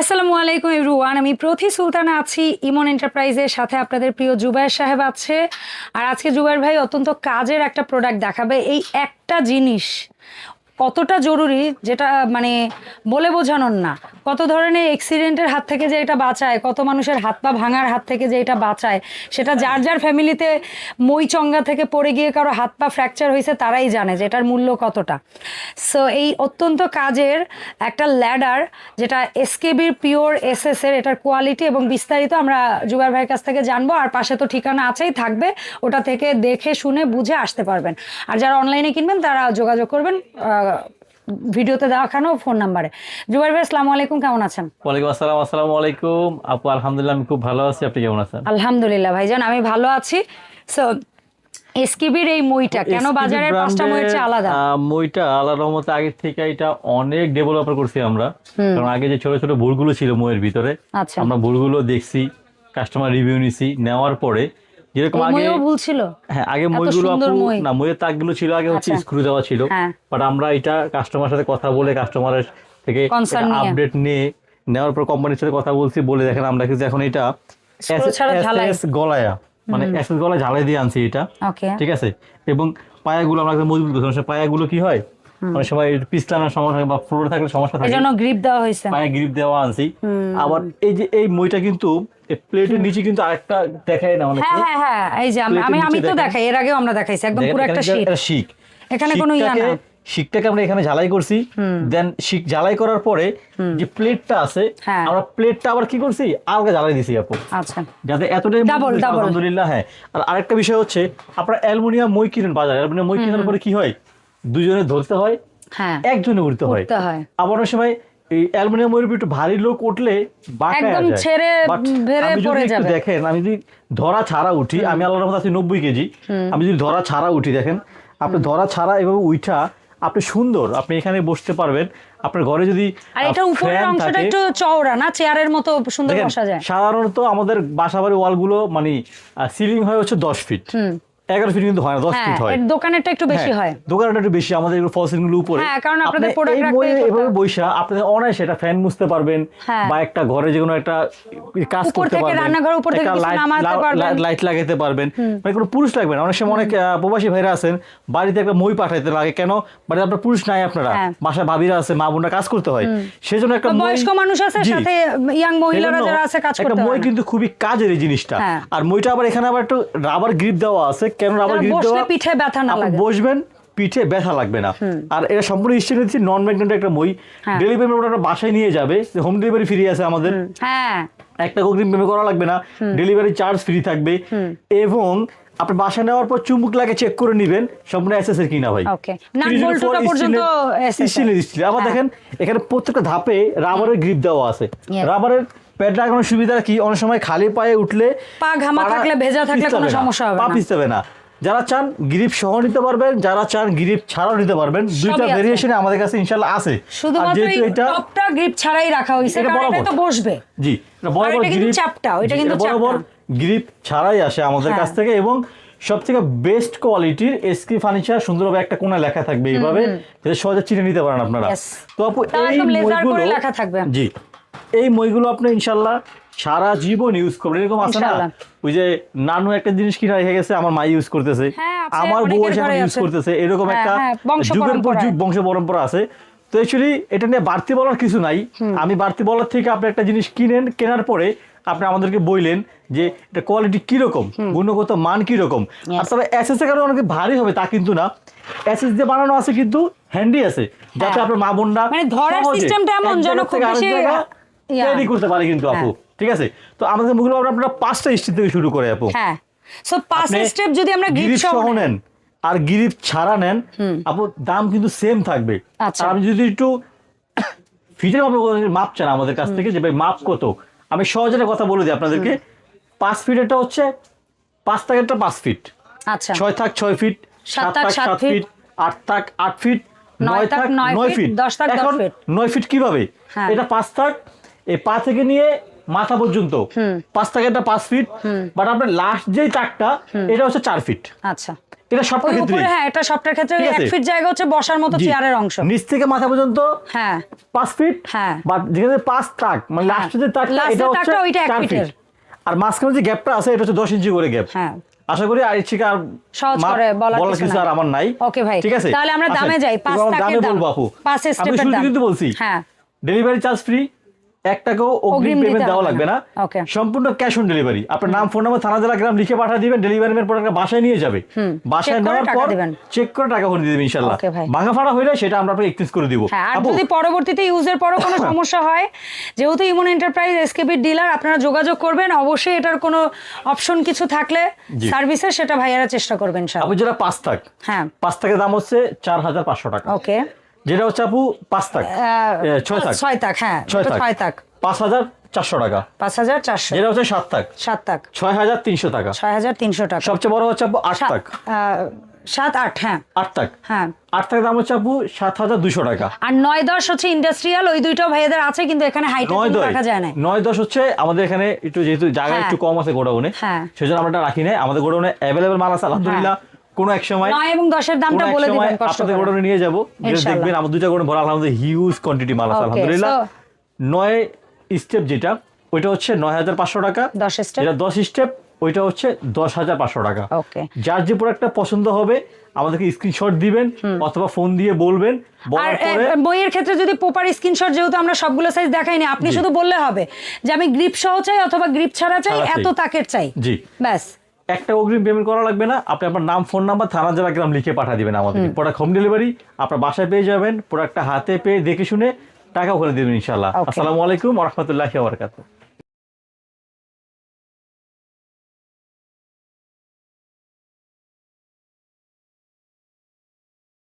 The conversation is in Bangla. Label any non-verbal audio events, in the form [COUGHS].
আসসালামু আলাইকুম, এভরিওয়ান। আমি প্রথি সুলতানা আছি ইমন এন্টারপ্রাইজের সাথে। আপনাদের প্রিয় জুবাইর সাহেব আছে। আর আজকে জুবাইর ভাই অত্যন্ত কাজের একটা প্রোডাক্ট দেখাবে। এই একটা জিনিস কতটা জরুরি যেটা মানে বলে বোঝানোর না। কত ধরনের অ্যাক্সিডেন্টের হাত থেকে যে এটা বাঁচায়, কত মানুষের হাত পা ভাঙার হাত থেকে যে এটা বাঁচায়, সেটা যার যার ফ্যামিলিতে মই চঙ্গা থেকে পড়ে গিয়ে কারও হাত পা ফ্র্যাকচার হয়েছে, তারাই জানে যে এটার মূল্য কতটা। সো এই অত্যন্ত কাজের একটা ল্যাডার যেটা এসকেবির পিওর এসএস এর এটার কোয়ালিটি এবং বিস্তারিত আমরা জুবার ভাইয়ের কাছ থেকে জানব, আর পাশে তো ঠিকানা আছেই, থাকবে, ওটা থেকে দেখে, শুনে, বুঝে আসতে পারবেন। আর যারা অনলাইনে কিনবেন, তারা যোগাযোগ করবেন ভিডিওতে দেখানো ফোন নাম্বারে। জুবাইর ভাই আসসালামু আলাইকুম কেমন আছেন? ওয়ালাইকুম আসসালাম আসসালামু আলাইকুম। আপু আলহামদুলিল্লাহ আমি খুব ভালো আছি। আপনি কেমন আছেন? আলহামদুলিল্লাহ ভাইজান আমি ভালো আছি। সো এসকিবির এই মইটা কেন বাজারের পাঁচটা মইয়ের চেয়ে আলাদা? মইটা আল্লাহর রহমতে আগে থেকে এটা অনেক ডেভেলপ করছি আমরা। কারণ আগে যে ছোট ছোট ভুলগুলো ছিল মইয়ের ভিতরে আচ্ছা। আমরা ভুলগুলো দেখছি কাস্টমার রিভিউ নিছি। নেওয়ার পরে যেরকম আগে ভুল ছিল। হ্যাঁ আগে মইগুলো। না মইয়ের তাকগুলো ছিল আগে হচ্ছে আচ্ছা। স্ক্রু দেওয়া ছিল। হ্যাঁ। বাট আমরা এটা কাস্টমার সাথে কথা বলে কাস্টমারের থেকে আপডেট নিয়ে। নেওয়ার পর কোম্পানির সাথে কথা বলছি বলে দেখেন আমরা কিন্তু এখন এটা গলায়া। মানে এসএস গলায় ঝালাই দিয়ে আনছি এটা। ঠিক আছে? এবং পায়াগুলো আমরা মজবুত করছি। পায়াগুলো কি হয়? অনেক সময় পিছলানোর সমস্যা বা ফ্লোরে থাকলে সমস্যা থাকে। জন্য গ্রিপ দেওয়া হয়েছে। পায়ে গ্রিপ দেওয়া আনছি। আবার এই যে এই মইটা কিন্তু প্লেটের নিচে কিন্তু আরেকটা দেখায় না অনেক। হ্যাঁ হ্যাঁ হ্যাঁ এই যে আমি আমি তো দেখাই এর আগেও আমরা দেখাইছি একদম পুরো একটা শীট শিক। এখানে কোনো ইয়া না। শিকটাকে- আমরা এখানে ঝালাই করছি। দেন শিক ঝালাই করার পরে যে প্লেটটা আছে হ্যাঁ। আমরা প্লেটটা আবার কি করছি? আলগা ঝালাই দিছি আপু। আচ্ছা। যাতে এতটাই আলহামদুলিল্লাহ হ্যাঁ। আর আরেকটা বিষয় হচ্ছে আপনার অ্যালুমিনিয়াম মই কিনেন বাজারে। অ্যালুমিনিয়াম মই কেনার পরে কি হয়? দুজনে ধরতে হয় হ্যাঁ। একজনে উঠতে হয়। আবার অনেক সময় এই অ্যালুমিনিয়াম ময়ের উপর একটু ভারী লোক উঠলে একদম ছেড়ে পড়ে যাবে। দেখেন আমি যদি ধরা ছাড়া উঠি আমি আল্লাহর রহমতে আছি নব্বই কেজি আমি যদি ধরা ছাড়া উঠি দেখেন আপনি ধরা ছাড়া এভাবে উঠা আপনি সুন্দর আপনি এখানে বসতে পারবেন আপনার ঘরে যদি আর এটা উপরের অংশটা একটু চওড়া না চেয়ারের মতো সুন্দর বসা যায়। সাধারণত আমাদের বাসাবাড়ির ওয়ালগুলো মানে সিলিং হয় হচ্ছে দশ ফিট এগারো ফিট কিন্তু হয় না দশ হ্যাঁ ফিট হয়। দোকানেরটা একটু বেশি হ্যাঁ, হয়। দোকানটা একটু বেশি আমাদের এগুলো ফল সিলিং উপরে। হ্যাঁ, কারণ আপনাদের আপনি রাখতে এভাবে হবে। আপনি অনায়াসে এটা ফ্যান মুছতে পারবেন হ্যাঁ। বা একটা ঘরে যে কোনো একটা কাজ করতে পারবেন রান্নাঘর উপর থেকে কিছু নামাতে পারবেন। লাইট লাগাতে পারবেন। মানে কোনো পুরুষ লাগবে না। অনেক সময় অনেক প্রবাসী ভাইরা আছেন বাড়িতে একটা মই পাঠাইতে লাগে। কেন? বাড়িতে আপনার পুরুষ নাই আপনারা। হ্যাঁ। বাসায় ভাবিরা আছে মা বোনরা কাজ করতে হয়। সেজন্য একটা বয়স্ক মানুষ আছে। সাথে ইয়াং মহিলারা যারা আছে কাজ একটা করতে মই কিন্তু খুবই কাজের এই জিনিসটা। হ্যাঁ। আর মইটা আবার এখানে আবার একটু রাবার গ্রিপ দেওয়া আছে। কেন রাবার যেন গ্রিপ দেওয়া পিঠে ব্যথা না লাগে। বসবেন পিঠে ব্যথা লাগবে না। আর এটা সম্পূর্ণ স্টিল দিচ্ছি নন ম্যাগনেট একটা মই। হ্যাঁ। ডেলিভারি ওটা বাসায় নিয়ে যাবে হোম ডেলিভারি ফ্রি আছে আমাদের। হ্যাঁ। একটা অগ্রিম পেমেন্ট করা লাগবে না। ডেলিভারি চার্জ ফ্রি থাকবে। এবং আপনি বাসায় নেওয়ার পর চুম্বক লাগে চেক করে নেবেন সম্পূর্ণ এসএস এর কিনা ভাই. নাট বল্টুটা পর্যন্ত আবার হ্যাঁ। দেখেন এখানে প্রত্যেকটা ধাপে রাবারের গ্রিপ দেওয়া আছে। রাবারের সুবিধা কি অনেক সময় খালি পায়ে উঠলে পা ঘামা থাকলে, ভেজা থাকলে কোনো হবে না। সমস্যা হবে পা না। পিছতে হবে না যারা চান গ্রিপ সহ নিতে পারবেন যারা চান গ্রিপ ছাড়াও নিতে পারবেন দুইটা। ভেরিয়েশনে আমাদের কাছে ইনশাল্লাহ আছে শুধুমাত্র এটা টপটা গ্রিপ ছাড়াই রাখা এটা কারণ এটা তো বসবে জি এটা এটা কিন্তু গ্রিপ চ্যাপ্টা, ওইটা জি, কিন্তু এটা বরাবর গ্রিপ ছাড়াই আসে আমাদের হ্যাঁ। কাছ থেকে এবং সব থেকে বেস্ট কোয়ালিটির এসকি ফার্নিচার সুন্দরভাবে একটা কোণায় লেখা থাকবে এইভাবে সহজে চিনে নিতে পারেন আপনারা তো আপু এই করে মইগুলো লেখা থাকবে। জি এই মইগুলো আপনি ইনশাল্লাহ সারা জীবন ইউজ করবেন। এরকম আছে না? ওই যে নানু একটা জিনিস কিনা রেখে গেছে? আমার মা ইউজ করতেছে। হ্যাঁ, আমার বউ এসে ইউজ করতেছে। এরকম হ্যাঁ, একটা হ্যাঁ, যুগের পর যুগ বংশ পরম্পরা আছে। তো অ্যাকচুয়ালি এটা নিয়ে বাড়তি বলার কিছু নাই। আমি বাড়তি বলার থেকে আপনি একটা জিনিস কিনেন কেনার পরে আপনি আমাদেরকে বললেন যে এটা কোয়ালিটি কীরকম গুণগত মান কীরকম। আর তবে এসএস এর কারণে অনেক ভারী হবে তা কিন্তু না। এসএস দিয়ে বানানো আছে কিন্তু হ্যান্ডি আছে। যাতে। আপনার মা বোনরা মানে ধরার systemটা এমন যেন খুব বেশি carry করতে পারে কিন্তু আপু ঠিক আছে? তো আমাদের মুখগুলো আপনারা পাঁচটা স্টিল থেকে শুরু করে আপু। হ্যাঁ। সো পাঁচ স্টেপ যদি আমরা গ্রিপ সহ নেন। আর গিরিপ ছাড়া নেন আপু দাম কিন্তু সেম থাকবে। আচ্ছা। আর আপনি যদি একটু ফিটের মাপে মাপ চান আমাদের কাছ থেকে যে ভাই মাপ কত? আমি সহজে কথা বলে দিই আপনাদেরকে। পাঁচ ফিট ফিটেরটা হচ্ছে পাঁচ থাকেরটা পাঁচ ফিট আচ্ছা। ছয় থাক ছয় ফিট সাত থাক সাত ফিট, আট থাক আট ফিট নয় থাক নয় ফিট, দশ থাক এখন ফিট। নয় ফিট কীভাবে? হ্যাঁ। এটা পাঁচ থাক এই পা থেকে নিয়ে মাথা পর্যন্ত। পাঁচ থাকেরটা পাঁচ ফিট বাট আপনার লাস্ট যেই তাকটা এটা হচ্ছে চার ফিট আচ্ছা। এটা সবটার ক্ষেত্রে হ্যাঁ এটা সবটার ক্ষেত্রে ঠিক এক ফিট জায়গা হচ্ছে বসার মতো চেয়ারের অংশ। নিচ থেকে মাথা পর্যন্ত হ্যাঁ। ফিট হ্যাঁ। বা যেখানে পাঁচ তাক মানে হ্যাঁ। লাস্টের যে তাকটা এটা হচ্ছে। ফিট আর মাঝখানে যে গ্যাপটা আছে এটা হচ্ছে ইঞ্চি করে গ্যাপ হ্যাঁ। আশা করি আর আর সহজ করে বলার বলার কিছু কিছু আর আমার নাই। ওকে ভাই। ঠিক আছে? তাহলে আমরা দামে যাই, আমরা দামে বলব আপু। পাঁচ আমি শুরুতে কিন্তু বলছি। হ্যাঁ। ডেলিভারি চার্জ ফ্রি এক টাকাও অগ্রিম পেমেন্ট দেওয়া লাগবে না। সম্পূর্ণ ক্যাশ অন ডেলিভারি আপনার নাম ফোন নাম্বার থানা জেলা গ্রাম লিখে পাঠিয়ে দিবেন ডেলিভারি ম্যান প্রোডাক্ট বাসায় নিয়ে যাবে। বাসায় নেওয়ার টাকা পর চেক করে টাকা করে দিয়ে ইনশাআল্লাহ। ভাই। ভাঙা ফাড়া হইলে সেটা আমরা আপনাকে এক্সচেঞ্জ করে দিব। হ্যাঁ আর যদি পরবর্তীতে ইউজের পরও কোনো [COUGHS] সমস্যা হয় যেহেতু ইমন এন্টারপ্রাইজ এসকেবির ডিলার আপনারা যোগাযোগ করবেন। অবশ্যই এটার কোনো অপশন কিছু থাকলে। সার্ভিসের সেটা ভাইয়ারা চেষ্টা করবেন যেটা পাঁচ থাক। হ্যাঁ। পাঁচ থাকের দাম হচ্ছে চার হাজার পাঁচশো টাকা। ওকে যেটা হচ্ছে আপু পাঁচ এ, ছয় থাক ছয় তাক হ্যাঁ ছয় তাক। পাঁচ হাজার চারশো টাকা। পাঁচ হাজার চারশো। যেটা হচ্ছে সাত থাক সাত তাক। ছয় হাজার তিনশো টাকা। ছয় হাজার তিনশো টাকা। সবচেয়ে বড় হচ্ছে আপু আট আহ, সাত আট হ্যাঁ। আট থাক হ্যাঁ। আট থাকের দাম হচ্ছে আপু সাত হাজার দুশো টাকা। আর নয় দশ হচ্ছে ইন্ডাস্ট্রিয়াল ওই দুইটাও ভাইয়াদের আছে কিন্তু এখানে হাইট নয় দশ। রাখা যায় না নয় দশ হচ্ছে আমাদের এখানে একটু যেহেতু জায়গা হ্যাঁ। একটু কম আছে গোডাউনে হ্যাঁ। সেজন্য আমরা রাখি নাই। আমাদের গোডাউনে অ্যাভেলেবেল মাল আছে আলহামদুলিল্লাহ। কোনো এক সময় নয় এবং দশের দামটা বলে দিবেন কষ্ট করে। গোডাউনে নিয়ে যাব। যেটা দেখবেন আমার দুইটা গোডাউন ভরা আলহামদুলিল্লাহ হিউজ কোয়ান্টিটি মাল আছে আলহামদুলিল্লাহ। নয় স্টেপ যেটা ওইটা হচ্ছে নয় হাজার পাঁচশো টাকা। দশ step? যেটা দশ স্টেপ ওইটা হচ্ছে দশ হাজার পাঁচশো টাকা। Okay. যার যে প্রোডাক্টটা পছন্দ হবে আমাদেরকে স্ক্রিনশট দিবেন অথবা ফোন দিয়ে বলবেন। আর বইয়ের ক্ষেত্রে যদি প্রপার স্ক্রিনশট যেহেতু আমরা সবগুলো সাইজ দেখাইনি আপনি শুধু বললে হবে যে আমি গ্রিপ সহ চাই অথবা গ্রিপ ছাড়া চাই ছাড়া চাই। এত তাকের চাই। জি। ব্যাস। একটা অগ্রিম পেমেন্ট করা লাগবে না আপনি আপনার নাম ফোন নাম্বার থানা জেলা গ্রাম লিখে পাঠিয়ে দেবেন আমাদের প্রোডাক্ট হোম ডেলিভারি আপনার বাসায় পেয়ে যাবেন প্রোডাক্টটা হাতে পেয়ে দেখে শুনে টাকা করে দেবেন ইনশাল্লাহ আসসালামু আলাইকুম রহমতুল্লাহ ওয়া বারাকাতুহু।